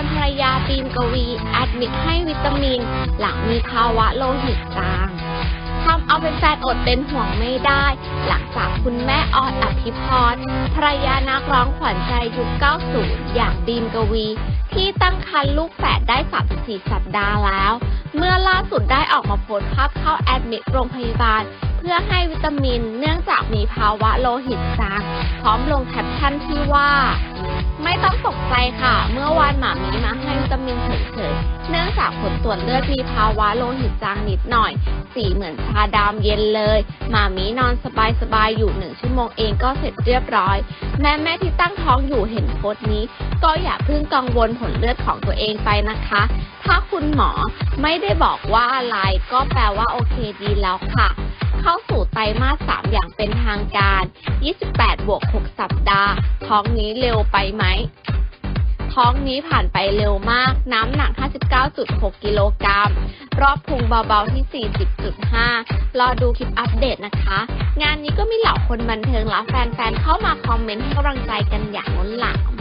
รภรรยาตีมกวีแอดมิดให้วิตามิน หลังมีภาวะโลหิตจางทำเอาเป็นแฟนอดเป็นห่วงไม่ได้ หลังจากคุณแม่ออนอภิพรภรรยานักร้องขวัญใจยุค 90 อย่างดีมกวี ที่ตั้งครรภ์ลูกแฝดได้ 34 สัปดาห์แล้ว เมื่อล่าสุดได้ออกมาโพสต์ภาพเข้าแอดมิดโรงพยาบาล เพื่อให้วิตามินเนื่องจากมีภาวะโลหิตจาง พร้อมลงแคปชั่นที่ว่า ไม่ต้องตกใจค่ะ มินเฉยๆ เนื่องจากผลตรวจเลือดมีภาวะโลหิตจางนิดหน่อย สีเหมือนชาดำเย็นเลย มามีนอนสบายๆ อยู่หนึ่งชั่วโมงเองก็เสร็จเรียบร้อย แม่แม่ที่ตั้งท้องอยู่เห็นโพสต์นี้ ก็อย่าเพิ่งกังวลผลเลือดของตัวเองไปนะคะ ถ้าคุณหมอไม่ได้บอกว่าอะไรก็แปลว่าโอเคดีแล้วค่ะเข้าสู่ไตรมาส 3 อย่างเป็นทางการ 28 บวก 6 สัปดาห์ ท้องนี้เร็วไปไหม ท้องนี้ผ่านไปเร็วมาก น้ำหนัก 59.6 กิโลกรัม รอบพุงเบาๆที่ 40.5 รอดูคลิปอัปเดตนะคะ งานนี้ก็มีเหล่าคนบันเทิงและแฟนๆ เข้ามาคอมเมนต์ให้กำลังใจกันอย่างล้นหลาม